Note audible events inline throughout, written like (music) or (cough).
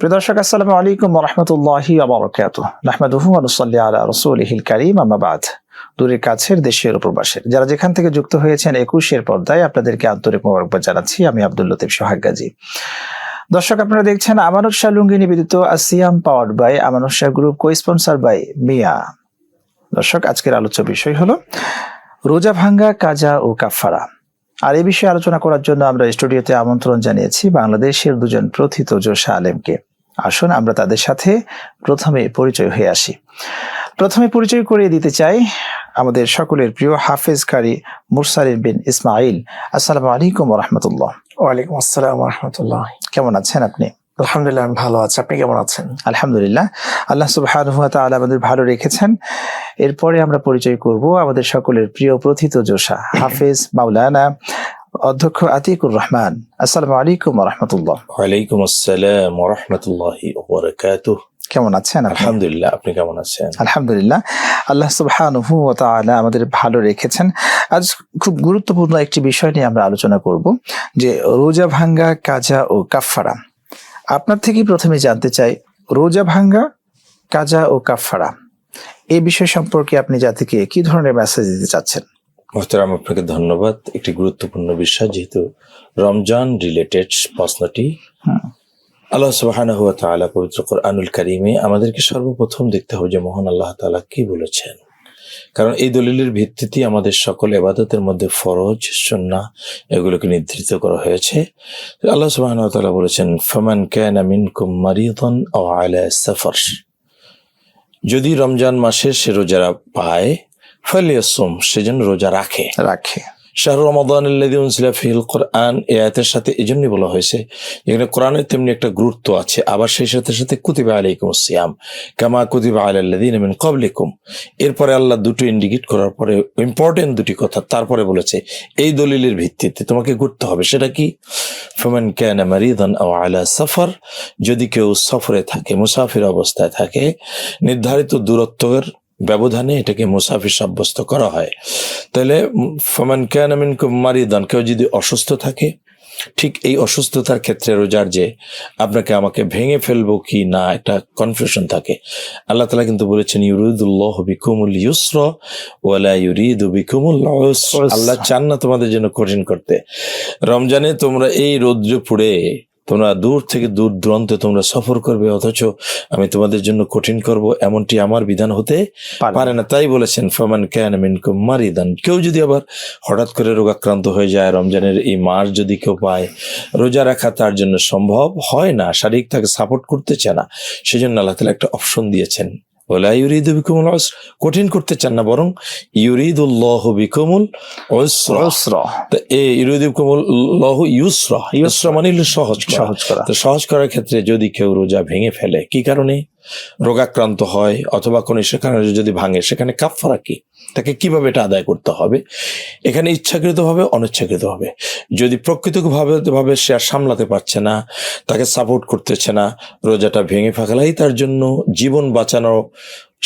প্রিয় দর্শক, আসসালামু আলাইকুম রহমতুল্লাহি আবরকাত নাহমাদুহু আনুসাল্লি আলা রসুলহিল কারিম আমাবাদ দূরের কাছের, দেশের ও প্রবাসের যারা যেখান থেকে যুক্ত হয়েছেন একুশের পর্দায়, আপনাদেরকে আন্তরিক মোবারকবাদ জানাচ্ছি। আমি আব্দুল লতিফ সোহাগ গাজী। দর্শক, আপনারা দেখছেন আমানত শাহ লুঙ্গি নিবেদিত আসিয়াম powered by Amanat Shah group co sponsor by Miah. দর্শক, আজকের আলোচ্য বিষয় হলো, রোজা ভাঙ্গা, কাজা ও কাফারা আর এ বিষয়ে আলোচনা করার জন্য আমরা স্টুডিওতে আমন্ত্রণ জানিয়েছি বাংলাদেশের দুজন প্রথিত জোশা আলেমকে। আসুন আমরা তাদের সাথে প্রথমে পরিচয় হয়ে আসি। প্রথমে পরিচয় করিয়ে দিতে চাই আমাদের সকলের প্রিয় হাফেজ কারি মুরসালিন বিন ইসমাইল। আসসালামু আলাইকুম রহমতুল্লাহ। ওয়ালাইকুম আসসালাম রহমতুল্লাহ। কেমন আছেন আপনি? আলহামদুলিল্লাহ আমি ভালো আছি। আপনি কেমন আছেন? আলহামদুলিল্লাহ। আল্লাহ সুবহানাহু ওয়া তাআলা আমাদের ভালো রেখেছেন। এরপরে আমরা পরিচয় করব আমাদের সকলের প্রিয় প্রথিত যোশা হাফেজ মাওলানা অধ্যক্ষ আতিকুর রহমান। আসসালামু আলাইকুম রহমতুল্লাহ। ওয়ালাইকুম আসসালাম ওরহমতুল্লাহি ওবরাকাতুহ কেমন আছেন আলহামদুলিল্লাহ আপনি কেমন আছেন? আলহামদুলিল্লাহ। আল্লাহ সুবহানাহু ওয়া তাআলা আমাদের ভালো রেখেছেন। আজ খুব গুরুত্বপূর্ণ একটি বিষয় নিয়ে আমরা আলোচনা করব যে রোজা ভাঙ্গা কাজা ও কাফফারা। আপনার থেকেই প্রথমে জানতে চাই রোজা ভাঙ্গা কাজা ও কাফফারা। এই বিষয় সম্পর্কে আপনি জাতিকে কি ধরনের মেসেজ দিতে চাচ্ছেন? মোহতারাম আপনাকে ধন্যবাদ। একটি গুরুত্বপূর্ণ বিষয় যেহেতু রমজান রিলেটেড প্রশ্নটি। আল্লাহ সুবহানাহু ওয়া তাআলা পবিত্র কোরআনুল কারীমে আমাদেরকে সর্বপ্রথম দেখতে হবে যে মোহন আল্লাহ তাআলা কি বলেছেন। কারণ এই দলিলের ভিত্তিতে আমাদের সকল এবাদতের মধ্যে ফরজ সন্না এগুলোকে নির্ধারিত করা হয়েছে। আল্লাহ তাআলা বলেছেন, ফমান can Amin কুমারিদন O Aila suffer. যদি রমজান মাসে সে রোজারা পায়, ফলিয়াসম সেজন্য রোজা রাখে। রাখে। শাহরু রমাদান আল্লাযী উনজিলা ফিহিল কোরআন এই আয়াতের সাথে এজন্যই বলা হয়েছে এখানে কোরআনের তেমনি একটা গুরুত্ব আছে, আবার সেই সাথে সাথে কুতিবা আলাইকুম সিয়াম কামা কুতিবা আলাল্লাযীনা মিন ক্বাবলিকুম। এরপরে আল্লাহ দুটো ইন্ডিকেট করার পরে ইম্পর্টেন্ট দুটি কথা তারপরে বলেছে, এই দলিলের ভিত্তিতে তোমাকে ঘুরতে হবে, সেটা কি? ফামান কানা মারিদান আও আলা সফর, যদি কেউ সফরে থাকে, মুসাফির অবস্থায় থাকে, নির্ধারিত দূরত্বের ব্যবধানে এটাকে মুসাফির সাব্যস্ত করা হয়। তাহলে ফমান ক্যান মিনকুম মারিদান কেউ যদি অসুস্থ থাকে ঠিক এই অসুস্থতার ক্ষেত্রে রোজার যে আপনাকে আমাকে ভেঙে ফেলব কি না একটা কনফিউশন থাকে। আল্লাহ তালা কিন্তু বলেছেন ইউরিদুল্লাহ বিকুমুল ইউসর ওয়ালা ইউরিদু বিকুমুল। আল্লাহ চান না তোমাদের জন্য কঠিন করতে। রমজানে তোমরা এই রৌদ্র পুড়ে তোমরা দূর থেকে দূর দূরান্তে তোমরা সফর করবে অথচ আমি তোমাদের জন্য কঠিন করব এমনটি আমার বিধান হতে পারে না। তাই বলেছেন ফমান ক্যান মিনকুম মারিদান। কেউ যদি আবার হঠাৎ করে রোগাক্রান্ত হয়ে যায় রমজানের এই মাস যদি কেউ পায় রোজা রাখা তার জন্য সম্ভব হয় না। শারীরিক তাকে সাপোর্ট করতে চায় না। সেজন্য আল্লাহ তালা একটা অপশন দিয়েছেন। ওলা ইউরিদ বিকুমুল উসর। কঠিন করতে চান না বরং ইউরিদুল্লাহ বিকুমুল উসরা। উসরা, তা এই ইউরিদ বিকুমুল লহ ইউসরা ইউসরা। মানে সহজ সহজ করা। তো সহজ করার ক্ষেত্রে যদি কেউ রোজা ভেঙে ফেলে কি কারণে? রোগাক্রান্ত হয় অথবা কোন সেখানে যদি ভাঙে সেখানে কাফারা কি? তাকে কীভাবে এটা আদায় করতে হবে? এখানে ইচ্ছাকৃতভাবে, অনিচ্ছাকৃতভাবে। যদি প্রকৃতভাবে, ভাবে সে আর সামলাতে পারছে না, তাকে সাপোর্ট করতেছে না, রোজাটা ভেঙে ফেলাই তার জন্য জীবন বাঁচানো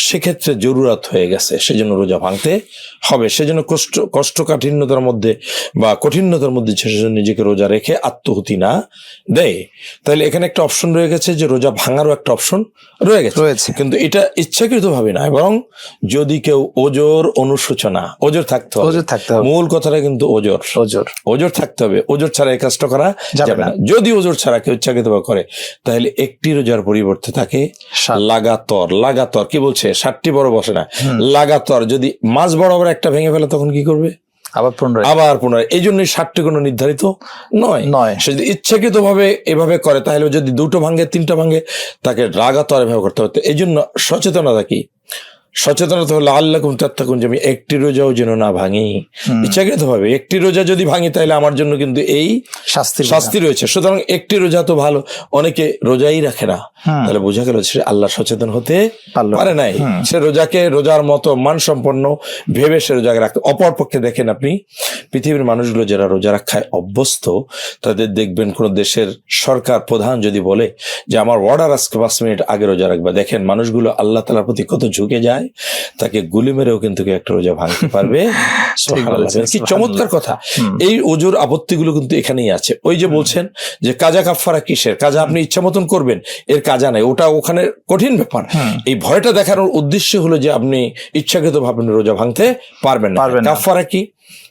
সেক্ষেত্রে জরুরাত হয়ে গেছে সেজন্য রোজা ভাঙতে হবে। সেজন্য কষ্ট কষ্টকাঠিন্যতার মধ্যে বা কঠিনতার মধ্যে সেজন্য নিজেকে রোজা রেখে আত্মহুতি না দেয়। তাহলে এখানে একটা অপশন রয়ে গেছে যে রোজা ভাঙারও একটা অপশন রয়ে গেছে। রয়েছে। কিন্তু এটা ইচ্ছাকৃত ভাবে না বরং যদি কেউ ওজোর অনুশোচনা ওজোর থাকতে হবে। ওজোর থাকতে হবে। মূল কথাটা কিন্তু ওজোর। ওজোর। ওজোর থাকতে হবে ওজোর ছাড়া এই কাজটা করা যাবে। না। যদি ওজোর ছাড়া কেউ ইচ্ছাকৃত করে তাহলে একটি রোজার পরিবর্তে থাকে লাগাতর লাগাতর। কি বলছে? ষাটটি বড় বসে না। লাগাতার যদি মাঝ বরাবর একটা ভেঙে ফেলে তখন কি করবে? আবার পুনরায়। আবার পুনরায়। এই জন্যই ষাটটি কোনো নির্ধারিত নয়। নয়। সে যদি ইচ্ছাকৃত ভাবে এভাবে করে তাহলে যদি দুটো ভাঙে তিনটা ভাঙ্গে তাকে রাগাতর এভাবে করতে হতো এই জন্য সচেতনতা কি? সচেতনতা হলো আল্লাহ কুম তাত্তাকুন যে আমি একটি রোজাও যেন না ভাঙি। ইচ্ছাকৃত ভাবে একটি রোজা যদি ভাঙি তাহলে আমার জন্য কিন্তু এই শাস্তি শাস্তি রয়েছে। সুতরাং একটি রোজা তো ভালো অনেকে রোজাই রাখে না। তাহলে বোঝা গেল সে আল্লাহ সচেতন হতে পারে নাই। সে রোজাকে রোজার মতো মানসম্পন্ন ভেবে সে রোজাকে রাখতে অপর পক্ষে দেখেন আপনি পৃথিবীর মানুষগুলো যারা রোজা রাখায় অভ্যস্ত তাদের দেখবেন কোন দেশের সরকার প্রধান যদি বলে যে আমার অর্ডার আজকে পাঁচ মিনিট আগে রোজা রাখবা। দেখেন মানুষগুলো আল্লাহ তালার প্রতি কত ঝুঁকে যায়। তাকে গুলি মেরেও কিন্তু একটা রোজা ভাঙতে (laughs) পারবে। কি চমৎকার কথা। এই ওজোর আপত্তিগুলো কিন্তু এখানেই আছে। ওই যে বলছেন যে কাজা কাফারা কিসের? কাজা আপনি ইচ্ছা মতন করবেন এর কাজা নাই। ওটা ওখানে কঠিন ব্যাপার। এই ভয়টা দেখানোর উদ্দেশ্য হলো যে আপনি ইচ্ছাকৃত ভাবেন রোজা ভাঙতে পারবেন না। কাফারা কি?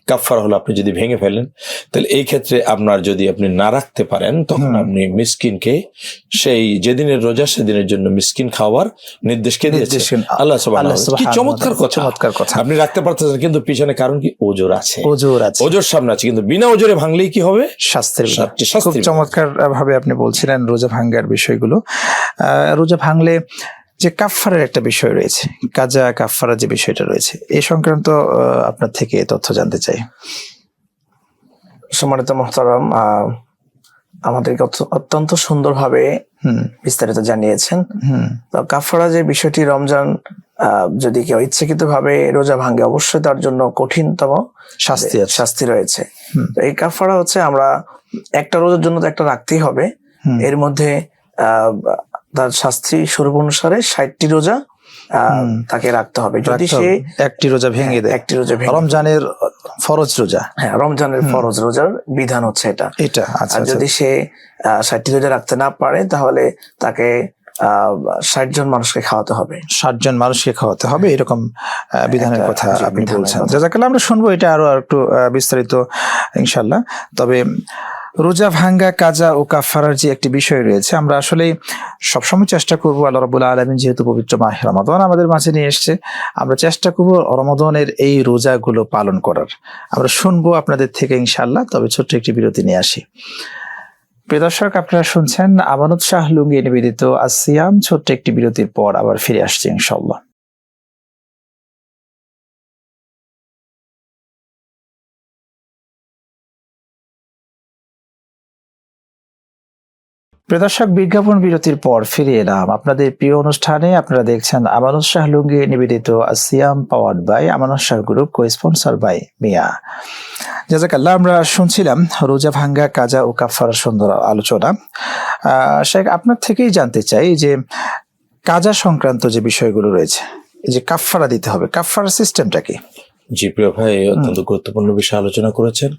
কাফারা হলো আপনি যদি ভেঙে ফেলেন তাহলে এই ক্ষেত্রে আপনার যদি আপনি না রাখতে পারেন তখন আপনি মিসকিনকে সেই যেদিনের রোজা সেদিনের জন্য মিসকিন খাওয়ার নির্দেশকে দিয়েছেন আল্লাহ। কি চমৎকার কথা। চমৎকার কথা। আপনি রাখতে পারতেছেন কিন্তু পিছনে কারণ কি? ওজোর আছে। ওজোর আছে। ওজোর সামনে আছে কিন্তু বিনা ওজোরে ভাঙলেই কি হবে? শাস্ত্রের চমৎকার ভাবে আপনি বলছিলেন রোজা ভাঙ্গার বিষয়গুলো। আহ, রোজা ভাঙলে যে কাফফারের একটা বিষয় রয়েছে কাজা কাফফারা যে বিষয়টা রয়েছে এই সংক্রান্ত আপনার থেকে তথ্য জানতে চাই। সম্মানিত মোহতারাম আমাদেরকে অত্যন্ত সুন্দরভাবে বিস্তারিত জানিয়েছেন। তো কাফারা যে বিষয়টি রমজান আহ, যদি কেউ ইচ্ছাকৃত ভাবে রোজা ভাঙে অবশ্যই তার জন্য কঠিনতম শাস্তি শাস্তি রয়েছে। তো এই কাফারা হচ্ছে আমরা একটা রোজার জন্য তো একটা রাখতেই হবে। এর মধ্যে আহ, তার শাস্তি স্বরূপ অনুসারে ষাটটি রোজা তাকে রাখতে হবে। যদি সে একটি রোজা ভেঙে দেয়। একটি রোজা ভেঙে রমজানের ফরজ রোজা। হ্যাঁ রমজানের ফরজ রোজার বিধান হচ্ছে এটা। এটা আচ্ছা আর আচ্ছা। যদি সে আহ, ষাটটি রোজা রাখতে না পারে তাহলে তাকে ষাট জন মানুষকে খাওয়াতে হবে। ষাট জন মানুষকে খাওয়াতে হবে এরকম আহ, বিধানের কথা আপনি বলছেন। আমরা শুনব এটা আরও একটু বিস্তারিত ইনশাল্লাহ তবে রোজা ভাঙ্গা, কাজা ও কাফারার যে একটি বিষয় রয়েছে, আমরা আসলে সবসময় চেষ্টা করব আল্লাহ রাবুল্লাহ আলমিন যেহেতু পবিত্র মাহ রমাদান আমাদের মাঝে নিয়ে এসছে, আমরা চেষ্টা করব রমাদানের এই রোজাগুলো পালন করার। আমরা শুনব আপনাদের থেকে ইনশাল্লাহ তবে ছোট্ট একটি বিরতি নিয়ে আসি। প্রিয় দর্শক, আপনারা শুনছেন আমানত শাহ লুঙ্গি নিবেদিত আসিয়াম ছোট্ট একটি বিরতির পর আবার ফিরে আসছি ইনশাল্লাহ প্রিয় দর্শক বিজ্ঞাপন বিরতির পর ফিরে এলাম। আপনাদের প্রিয় অনুষ্ঠানে আপনারা দেখছেন আমানত শাহ লুঙ্গি নিবেদিত আসিয়াম powered by, Amanat Shah group co sponsor by Miah. জাজাকাল্লাহ আমরা শুনছিলাম রোজা ভাঙ্গা, কাজা ও কাফার সুন্দর আলোচনা। শেখ, আপনার থেকেই জানতে চাই যে কাজা সংক্রান্ত যে বিষয়গুলো রয়েছে যে কাফারা দিতে হবে কাফারা সিস্টেমটা কি? জি প্রিয় ভাই অত্যন্ত গুরুত্বপূর্ণ বিষয় আলোচনা করেছেন।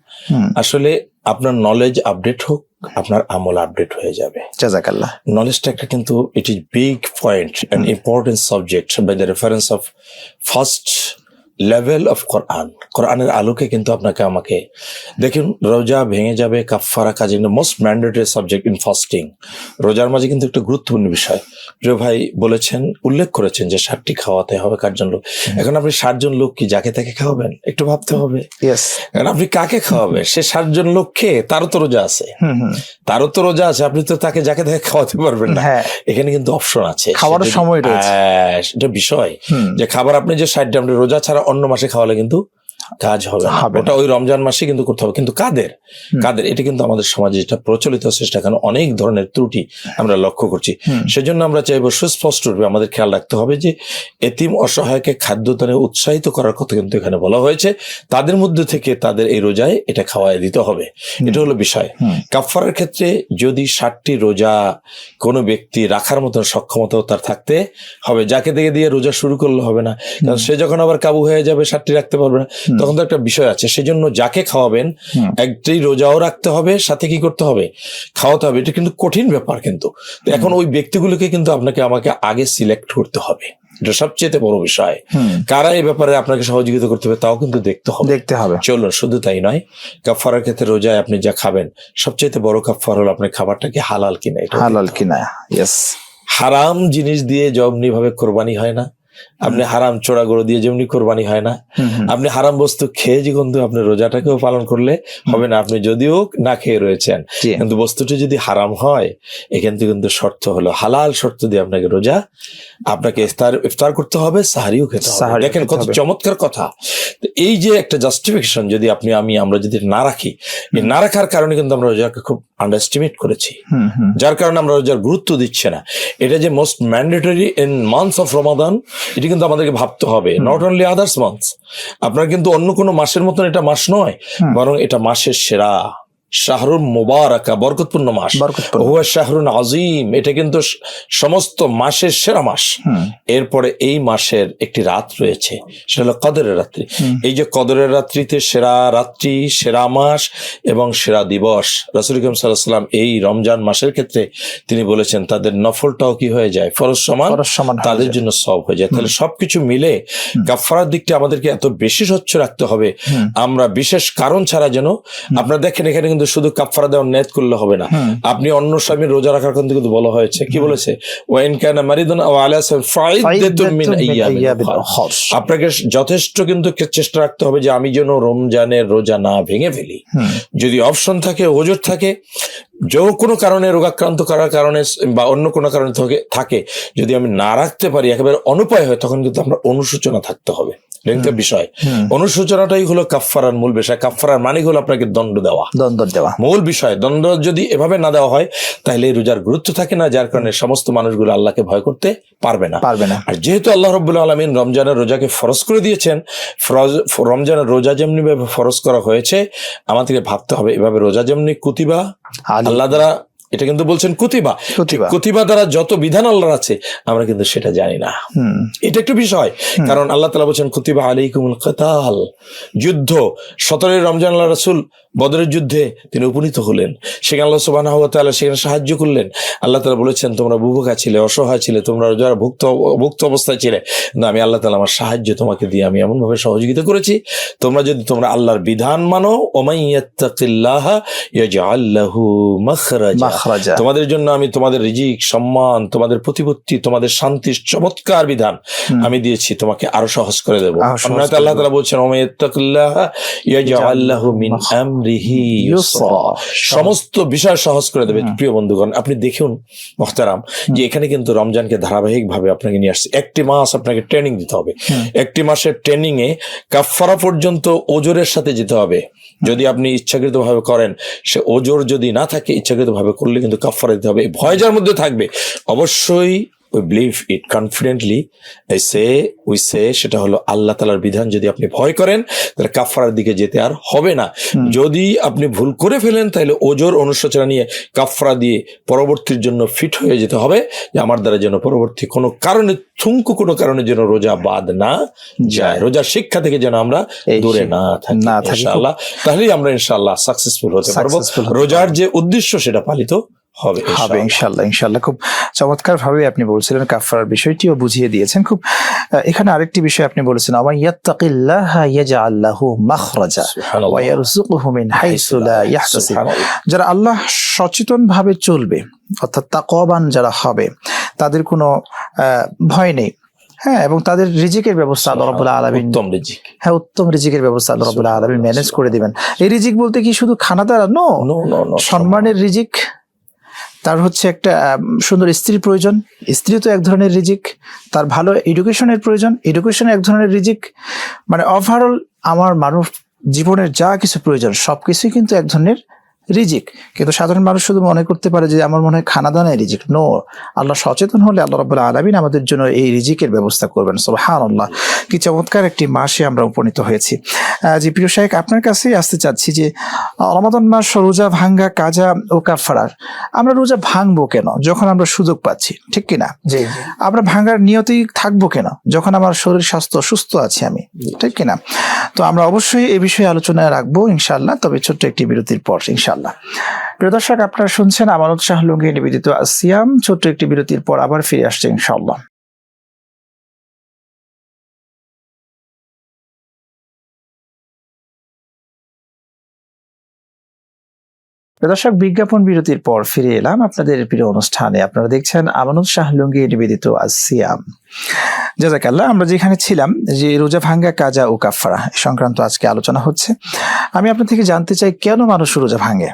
আসলে আপনার নলেজ আপডেট হোক আপনার আমল আপডেট হয়ে যাবে। জাজাকাল্লাহ নলেজটা একটা কিন্তু it is big point and important subject by the reference of first level of Quran কোরআনের আলোকে কিন্তু আপনাকে আমাকে দেখুন রোজা ভেঙে যাবে কাফারা কাজ most mandatory subject in fasting রোজার মাঝে কিন্তু একটা গুরুত্বপূর্ণ বিষয়। প্রিয় ভাই বলেছেন উল্লেখ করেছেন যে ষাটটি খাওয়াতে হবে কারজন লোক। এখন আপনি ষাটজন লোক কি যাকে তাকে খাওয়াবেন? একটু ভাবতে হবে। এখন আপনি কাকে খাওয়াবেন? সে ষাটজন লোক খেয়ে তারও তো রোজা আছে। তারও তো রোজা আছে আপনি তো তাকে যাকে তাকে খাওয়াতে পারবেন না। হ্যাঁ। এখানে কিন্তু অপশন আছে। খাওয়ারও সেটা- সময় রয়েছে। হ্যাঁ, বিষয়। যে খাবার আপনি যে ষাটটা আপনি রোজা ছাড়া অন্য মাসে খাওয়ালে কিন্তু কাজ হবে। ওটা ওই রমজান মাসে কিন্তু করতে হবে। কিন্তু কাদের? কাদের? এটা কিন্তু আমাদের সমাজে যেটা প্রচলিত সেটা এখন অনেক ধরনের ত্রুটি আমরা লক্ষ্য করছি। সেজন্য আমরা চাইব সুস্পষ্ট রূপে আমাদের খেয়াল রাখতে হবে যে এতিম অসহায়কে খাদ্যদানে উৎসাহিত করার কথা কিন্তু এখানে বলা হয়েছে। তাদের মধ্যে থেকে তাদের এই রোজায় এটা খাওয়াই দিতে হবে। এটা হলো বিষয়। কাফারের ক্ষেত্রে যদি ষাটটি রোজা কোনো ব্যক্তি রাখার মতন সক্ষমতাও তার থাকতে হবে। যাকে দেখে দিয়ে রোজা শুরু করলে হবে না। কারণ সে যখন আবার কাবু হয়ে যাবে ষাটটি রাখতে পারবে না। তখন তো একটা বিষয় আছে সেজন্য যাকে খাওয়াবেন হুম। একটি রোজাও রাখতে হবে সাথে কি করতে হবে? খাওয়াতে হবে এটা কিন্তু কঠিন ব্যাপার কিন্তু। এখন ওই ব্যক্তিগুলোকে কিন্তু আপনাকে আমাকে আগে সিলেক্ট করতে হবে। এটা সবচেয়ে বড় বিষয়। কারা এই ব্যাপারে আপনাকে সহযোগিতা করতে হবে তাও কিন্তু দেখতে হবে। দেখতে হবে। চলুন শুধু তাই নয় কাফারার ক্ষেত্রে রোজায় আপনি যা খাবেন সবচেয়ে বড় কাফার হলো আপনার খাবারটা কি হালাল কিনা হালাল কিনা ইয়েস হারাম জিনিস দিয়ে যেমনি ভাবে কোরবানি হয় না। আপনি হারাম চোরা গরু দিয়ে যেমনি কোরবানি হয় না। আপনি হারাম বস্তু খেয়ে যে কিন্তু আপনি রোজাটাকেও পালন করলে হবে না। আপনি যদিও না খেয়ে রয়েছেন কিন্তু বস্তুটি যদি হারাম হয় এখান থেকে কিন্তু শর্ত হলো হালাল শর্ত দিয়ে আপনাকে রোজা আপনাকে ইফতার ইফতার করতে হবে সাহারিও খেতে হবে। দেখেন কত চমৎকার কথা। এই যে একটা জাস্টিফিকেশন যদি আপনি আমি আমরা যদি না রাখি না রাখার কারণে কিন্তু আমরা রোজাকে খুব আন্ডারস্টিমেট করেছি। যার কারণে আমরা রোজার গুরুত্ব দিচ্ছে না। এটা যে most mandatory in months of Ramadan এটি কিন্তু আমাদেরকে ভাবতে হবে নট অনলি আদার্স মান্থ আপনার কিন্তু অন্য কোনো মাসের মতন এটা মাস নয় বরং এটা মাসের সেরা। শাহরুন মোবারকা বরকতপূর্ণ মাস। হুয়া শাহরুন আজিম এটা কিন্তু সমস্ত মাসের সেরা মাস। এরপরে এই মাসের একটি রাত রয়েছে সেটা হলো কদরের রাত্রি। এই যে কদরের রাত্রিতে সেরা রাত্রি সেরা মাস এবং সেরা দিবস রাসুল ইকরম সাল্লাম এই রমজান মাসের ক্ষেত্রে তিনি বলেছেন তাদের নফলটাও কি হয়ে যায়? ফরজ সমান? তাদের জন্য সব হয়ে যায়। তাহলে সবকিছু মিলে কাফারার দিকটা আমাদেরকে এত বেশি স্বচ্ছ রাখতে হবে। আমরা বিশেষ কারণ ছাড়া যেন আপনারা দেখেন এখানে কিন্তু শুধু কাফারা দেওয়ার নেত করলে হবে না। আপনি অন্য স্বামী রোজা রাখার কথা কিন্তু বলা হয়েছে। কি বলেছে? ওয়াইন কানা মারিদুন আও আলা ফাইদাতুম মিন। আপনাকে যথেষ্ট কিন্তু চেষ্টা রাখতে হবে যে আমি যেন রমজানের রোজা না ভেঙে ফেলি। যদি অপশন থাকে ওজোর থাকে যে কোনো কারণে রোগাক্রান্ত করার কারণে বা অন্য কোনো কারণে থাকে- যদি আমি না রাখতে পারি একেবারে অনুপায় হয় তখন কিন্তু আমরা অনুসূচনা থাকতে হবে। কিন্তু বিষয়। হুম। অনুসূচনাটাই হলো কাফফারার মূল বিষয়। কাফফারার মানে হলো আপনাকে দণ্ড দেওয়া। দ্বন্দ্ব দেওয়া। মূল বিষয় দণ্ড যদি এভাবে না দেওয়া হয় তাহলে এই রোজার গুরুত্ব থাকে না যার কারণে সমস্ত মানুষগুলো আল্লাহকে ভয় করতে পারবে না। পারবে না। আর যেহেতু আল্লাহ রব্বুল্লা আলমিন রমজানের রোজাকে ফরজ করে দিয়েছেন ফরজ- রমজানের রোজা যেমনি ভাবে ফরজ করা হয়েছে আমাদেরকে ভাবতে হবে এভাবে রোজা যেমনি কুতিবা আল্লাহ দ্বারা এটা কিন্তু বলছেন কুতিবা। কুতিবা। দ্বারা যত বিধান আল্লাহর আছে আমরা কিন্তু সেটা জানি না। এটা একটু বিষয় কারণ আল্লাহ তালা বলছেন কুতিবা আলাইকুমুল কাতাল। যুদ্ধ সতেরোই রমজান আল্লাহ রাসুল বদরের যুদ্ধে তিনি উপনীত হলেন। সেখানে আল্লাহ সুবাহ সেখানে সাহায্য করলেন। আল্লাহ তালা বলেছেন তোমরা বুভুকা ছিলে অসহায় ছিলে তোমরা যারা ভুক্ত ভুক্ত অবস্থায় ছিলে কিন্তু আমি আল্লাহ তালা আমার সাহায্য তোমাকে দিয়ে আমি এমন ভাবে সহযোগিতা করেছি। তোমরা যদি তোমরা আল্লাহর বিধান মানো তোমাদের জন্য আমি তোমাদের রিজিক সম্মান তোমাদের প্রতিপত্তি তোমাদের শান্তির চমৎকার বিধান আমি দিয়েছি তোমাকে আরও সহজ করে দেবো। আল্লাহ তালা বলছেন ওমাইয়াত্তাকিল্লাহ মিন আমরিহি সমস্ত বিষয় সহজ করে দেবে প্রিয় বন্ধুগণ। আপনি দেখুন মোহতারাম যে এখানে কিন্তু রমজানকে ধারাবাহিক ভাবে আপনাকে নিয়ে আসছে। একটি মাস আপনাকে ট্রেনিং দিতে হবে। একটি মাসের ট্রেনিং এ কাফারা পর্যন্ত ওজোরের সাথে যেতে হবে। যদি আপনি ইচ্ছাকৃত ভাবে করেন সে ওজোর যদি না থাকে ইচ্ছাকৃত ভাবে করলে কিন্তু কাফারা দিতে হবে। ভয় যার মধ্যে থাকবে অবশ্যই we believe it confidently say we say সেটা হলো আল্লাহ তালার বিধান যদি আপনি ভয় করেন তাহলে কাফারার দিকে যেতে আর হবে না। যদি আপনি ভুল করে ফেলেন তাহলে ওজোর অনুশোচনা নিয়ে কাফরা দিয়ে পরবর্তীর জন্য ফিট হয়ে যেতে হবে যে আমার দ্বারা যেন পরবর্তী কোনো কারণে থুঙ্কু কোনো কারণে যেন রোজা বাদ না যায়। রোজার শিক্ষা থেকে যেন আমরা দূরে না থাকি না থাকি। ইনশাআল্লাহ। তাহলেই আমরা ইনশাআল্লাহ সাকসেসফুল হতে পারব। রোজার যে উদ্দেশ্য সেটা পালিত হবে হবে ইনশাল্লাহ ইনশাল্লাহ খুব চমৎকার ভাবে আপনি বলছিলেন কাফারার বিষয়টিও বুঝিয়ে দিয়েছেন। খুব এখানে আরেকটি বিষয় আপনি বলেছেন আমা ইয়াত্তাকিল্লাহ ইয়াজআল লাহু মাখরাজা ওয়া ইয়ারযুকুহু মিন হাইসু লা ইয়াহতাসিব যারা আল্লাহ সচেতন ভাবে চলবে অর্থাৎ তাকওয়াবান যারা হবে তাদের কোনো ভয় নেই। হ্যাঁ এবং তাদের রিজিকের ব্যবস্থা আল্লাহ রাব্বুল আলামিন উত্তম রিজিক। হ্যাঁ উত্তম রিজিকের ব্যবস্থা আল্লাহ রাব্বুল আলামিন ম্যানেজ করে দিবেন। এই রিজিক বলতে কি শুধু খানা দ্বারা নো? নো নো নো সম্মানের। রিজিক? তার হচ্ছে একটা সুন্দর স্ত্রীর প্রয়োজন। স্ত্রী তো এক ধরনের রিজিক, তার ভালো এডুকেশনের প্রয়োজন। এডুকেশন এক ধরনের রিজিক। মানে ওভারঅল আমার মানব জীবনের যা কিছু প্রয়োজন, সবকিছুই কিন্তু এক ধরনের রিজিক। কিন্তু সাধারণ মানুষ শুধু মনে করতে পারে যে আমার মনে হয় খানা দানায় রিজিক। নো আল্লাহ সচেতন হলে আল্লাহ রাবুল আলমিন আমাদের জন্য এই রিজিকের ব্যবস্থা করবেন। হান আল্লাহ কি চমৎকার একটি মাসে আমরা উপনীত হয়েছি। জি প্রিয় শাহেক আপনার কাছেই আসতে চাচ্ছি যে রমাদান মাস রোজা ভাঙ্গা কাজা ও কাফারার আমরা রোজা ভাঙবো কেন? যখন আমরা সুযোগ পাচ্ছি ঠিক কিনা? আমরা ভাঙার নিয়তেই থাকব কেন? যখন আমার শরীর স্বাস্থ্য সুস্থ আছে আমি ঠিক কিনা? তো আমরা অবশ্যই এ বিষয়ে আলোচনায় রাখব ইনশাল্লাহ তবে ছোট্ট একটি বিরতির পর ইনশাল্লাহ প্রিয় দর্শক, আপনারা শুনছেন আমানত শাহ লুঙ্গি নিবেদিত আসিয়াম। ছোট্ট একটি বিরতির পর আবার ফিরে আসছে ইনশাল্লাহ দর্শক বিজ্ঞাপন বিরতির পর ফিরে এলাম আপনাদের প্রিয় অনুষ্ঠানে। আপনারা দেখছেন আমানত শাহ লুঙ্গি নিবেদিত আসিয়াম জাজাকাল্লাহ আমরা যেখানে ছিলাম যে রোজা ভাঙ্গা কাজা ও কাফারা সংক্রান্ত আজকে আলোচনা হচ্ছে। আমি আপনার থেকে জানতে চাই কেন মানুষ রোজা ভাঙে?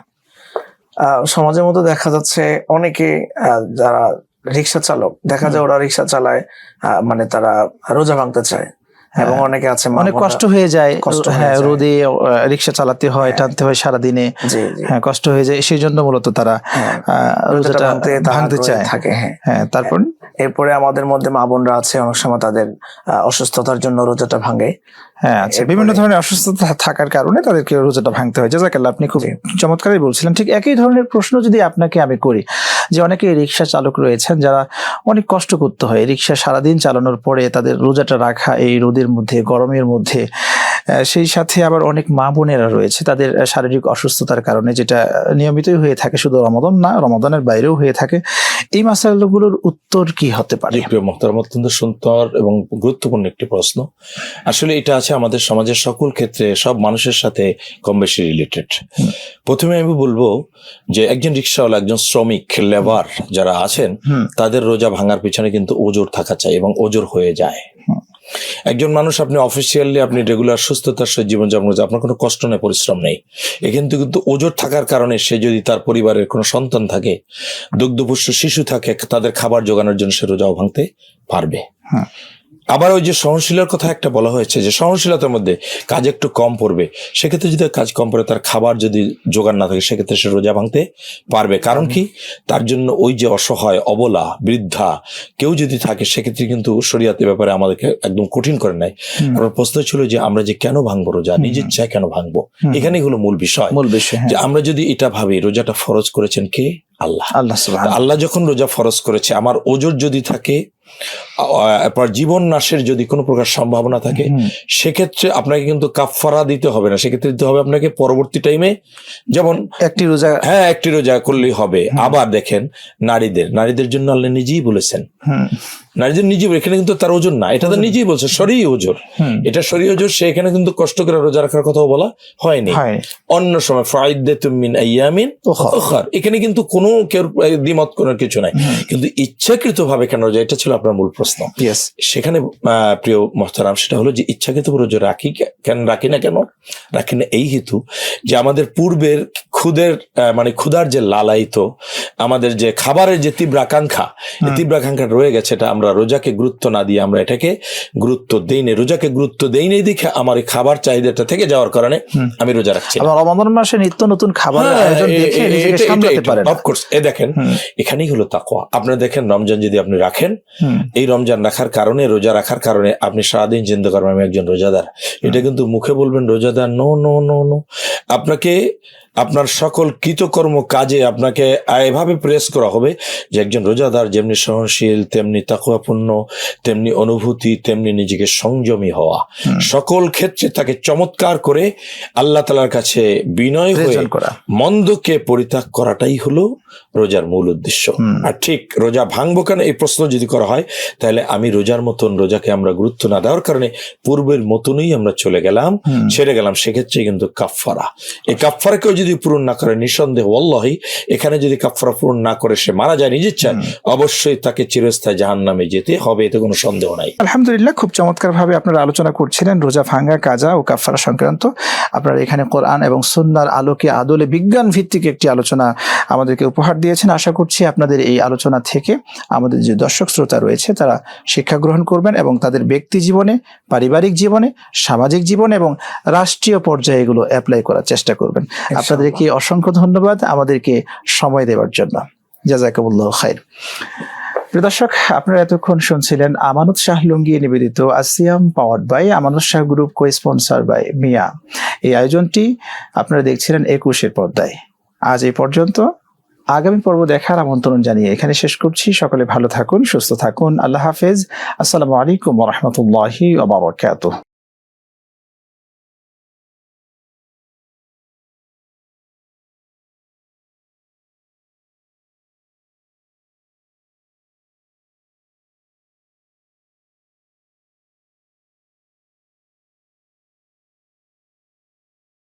আহ, সমাজের মধ্যে দেখা যাচ্ছে অনেকে যারা রিক্সা চালক দেখা যায় ওরা রিক্সা চালায় আহ, মানে তারা রোজা ভাঙতে চায়। এবং অনেকে আছে অনেক কষ্ট হয়ে যায় কষ্ট হ্যাঁ। রোদে রিক্সা চালাতে হয় টানতে হয় সারাদিনে। হ্যাঁ কষ্ট হয়ে যায় সেই জন্য মূলত তারা হ্যাঁ, আহ, রোজাটা ভাঙতে চায়। থাকে হ্যাঁ। হ্যাঁ তারপর এরপরে আমাদের মধ্যে মা বোনরা আছে অনেক সময় তাদের অসুস্থতার জন্য রোজাটা ভাঙে। হ্যাঁ আচ্ছা বিভিন্ন ধরনের অসুস্থতা থাকার কারণে তাদেরকে রোজাটা ভাঙতে হয়। জাজাকাল্লাহ আপনি খুব চমৎকারই বলছিলেন। ঠিক একই ধরনের প্রশ্ন যদি আপনাকে আমি করি যে অনেকে রিক্সা চালক রয়েছেন যারা অনেক কষ্ট করতে হয়। রিক্সা সারাদিন চালানোর পরে তাদের রোজাটা রাখা এই রোদের মধ্যে গরমের মধ্যে সেই সাথে আবার অনেক মা বোনেরা রয়েছে তাদের শারীরিক অসুস্থতার কারণে যেটা নিয়মিতই হয়ে থাকে শুধু রমদন না রমদনের বাইরেও হয়ে থাকে। এই মাসালাগুলোর উত্তর কি হতে পারে? মোহতারাম অত্যন্ত সুন্দর এবং গুরুত্বপূর্ণ একটি প্রশ্ন। আসলে এটা আছে আমাদের সমাজের সকল ক্ষেত্রে সব মানুষের সাথে কম বেশি রিলেটেড প্রথমে আমি বলব যে একজন রিক্সাওয়ালা একজন শ্রমিক লেবার যারা আছেন তাদের রোজা ভাঙার পিছনে কিন্তু ওজোর থাকা চাই এবং ওজোর হয়ে যায়। একজন মানুষ আপনি অফিসিয়ালি আপনি রেগুলার সুস্থতার সহিত জীবনযাপন করছে আপনার কোনো কষ্ট নেই, পরিশ্রম নেই এ কিন্তু ওজোর থাকার কারণে সে যদি তার পরিবারের কোনো সন্তান থাকে, দুগ্ধপুষ্ট শিশু থাকে, তাদের খাবার জোগানোর জন্য সে রোজাও ভাঙতে পারবে হুম। আবার ওই যে সহনশীলার কথা একটা বলা হয়েছে যে সহনশীলতার মধ্যে কাজ একটু কম পড়বে। সেক্ষেত্রে যদি কাজ কম পড়ে তার খাবার যদি জোগান না থাকে সেক্ষেত্রে সে রোজা ভাঙতে পারবে। কারণ কি? তার জন্য ওই যে অসহায় অবলা বৃদ্ধা কেউ যদি থাকে সেক্ষেত্রে কিন্তু শরিয়াতে ব্যাপারে আমাদেরকে একদম কঠিন করে নেয়। আমার প্রশ্ন ছিল যে আমরা যে কেন ভাঙবো রোজা? নিজের ইচ্ছায় কেন ভাঙবো? এখানেই হলো মূল বিষয়। মূল বিষয় হ্যাঁ। যে আমরা যদি এটা ভাবি রোজাটা ফরজ করেছেন কে? আল্লাহ। আল্লাহ আল্লাহ যখন রোজা ফরজ করেছে আমার ওজোর যদি থাকে জীবন নাশের যদি কোনো প্রকার সম্ভাবনা থাকে সেক্ষেত্রে আপনাকে কিন্তু কাফফারা দিতে হবে না। সেক্ষেত্রে দিতে হবে আপনাকে পরবর্তী টাইমে যেমন একটি রোজা হ্যাঁ একটি রোজা করলেই হবে। আবার দেখেন নারীদের নারীদের জন্য আল্লাহ নিজেই বলেছেন। হুম। নারীদের বলে- এখানে কিন্তু তার ওজন না। এটা তো নিজেই বলছে শরীর ওজোর এটা শরীর ওজোর সে এখানে কিন্তু কষ্ট করে রোজা রাখার কথাও বলা হয়নি। অন্য সময় ফাইদ্দাতুম মিন আইয়ামিন। উখর। এখানে কিন্তু কোনো কেউ দ্বিমত করার কিছু নাই। কিন্তু ইচ্ছাকৃত ভাবে কেন রোজা এটা ছিল আপনার মূল প্রশ্ন। সেখানে আহ, প্রিয় মহতারাম সেটা হলো যে ইচ্ছাকৃত রোজা রাখি কেন রাখি না কেন? রাখি না এই হেতু যে আমাদের পূর্বের ক্ষুদের মানে ক্ষুধার যে লালায়িত আমাদের যে খাবারের যে তীব্র আকাঙ্ক্ষা এই তীব্র আকাঙ্ক্ষা রয়ে গেছে এটা আমরা রোজাকে গুরুত্ব না দিয়ে আমরা এটাকে গুরুত্ব দেই নেই রোজাকে গুরুত্ব দেই নেই দেখে আমার এই খাবার চাহিদাটা থেকে যাওয়ার কারণে আমি রোজা রাখছি। আবার রমাদান মাসে নিত্য নতুন খাবারের হ্যাঁ, আয়োজন এ- দেখে নিজেকে সামলাতে না। দেখেন এখানেই হলো তাকওয়া। আপনারা দেখেন রমজান যদি আপনি রাখেন এই রমজান রাখার কারণে রোজা রাখার কারণে আপনি সারাদিন চিন্তা করবেন আমি একজন রোজাদার। এটা কিন্তু মুখে বলবেন রোজাদার নো নো নো নো আপনাকে আপনার সকল কৃতকর্ম কাজে আপনাকে এভাবে প্রেস করা হবে যে একজন রোজাদার যেমনি সহনশীল তেমনি তাকুয়াপূর্ণ তেমনি অনুভূতি তেমনি নিজেকে সংযমী হওয়া। সকল ক্ষেত্রে তাকে চমৎকার করে আল্লাহ তালার কাছে বিনয় হয়ে করা। মন্দকে পরিত্যাগ করাটাই হলো রোজার মূল উদ্দেশ্য। আর ঠিক রোজা ভাঙবো কেন? এই প্রশ্ন যদি করা হয় তাহলে আমি রোজার মতন রোজাকে আমরা গুরুত্ব না দেওয়ার কারণে পূর্বের মতনই আমরা চলে গেলাম ছেড়ে গেলাম। সেক্ষেত্রে কিন্তু কাফফারা। এই কাফফারাকেও যদি পূরণ না করে নিঃসন্দেহ অল্লাহি এখানে যদি কাফফারা পূরণ না করে সে মারা যায় নিজের চায় অবশ্যই তাকে চিরস্থায়ী জাহান নামে যেতে হবে এতে কোনো সন্দেহ নাই। আলহামদুলিল্লাহ খুব চমৎকার ভাবে আপনারা আলোচনা করছিলেন রোজা ভাঙ্গা কাজা ও কাফারা সংক্রান্ত। আপনারা এখানে কোরআন এবং সুন্নার আলোকে আদলে বিজ্ঞান ভিত্তিক একটি আলোচনা আমাদেরকে উপহার দিয়েছেন। আশা করছি আপনাদের এই আলোচনা থেকে আমাদের যে দর্শক শ্রোতা রয়েছে তারা শিক্ষা গ্রহণ করবেন এবং তাদের ব্যক্তি জীবনে পারিবারিক জীবনে সামাজিক জীবনে এবং রাষ্ট্রীয় পর্যায়ে এগুলো অ্যাপ্লাই করার চেষ্টা করবেন। আপনাদেরকে অসংখ্য ধন্যবাদ আমাদেরকে সময় দেওয়ার জন্য। জাজাকাবুল্লাহ খাইর। দর্শক আপনারা এতক্ষণ শুনছিলেন আমানত শাহ লুঙ্গি নিবেদিত আসিয়াম powered by Amanat Shah group co sponsor by Miah. এই আয়োজনটি আপনারা দেখছিলেন একুশের পর্দায়। আজ এই পর্যন্ত। আগামী পর্ব দেখার আমন্ত্রণ জানিয়ে এখানে শেষ করছি। সকলে ভালো থাকুন সুস্থ থাকুন। আল্লাহ হাফেজ। আসসালামু আলাইকুম রহমতুল্লাহি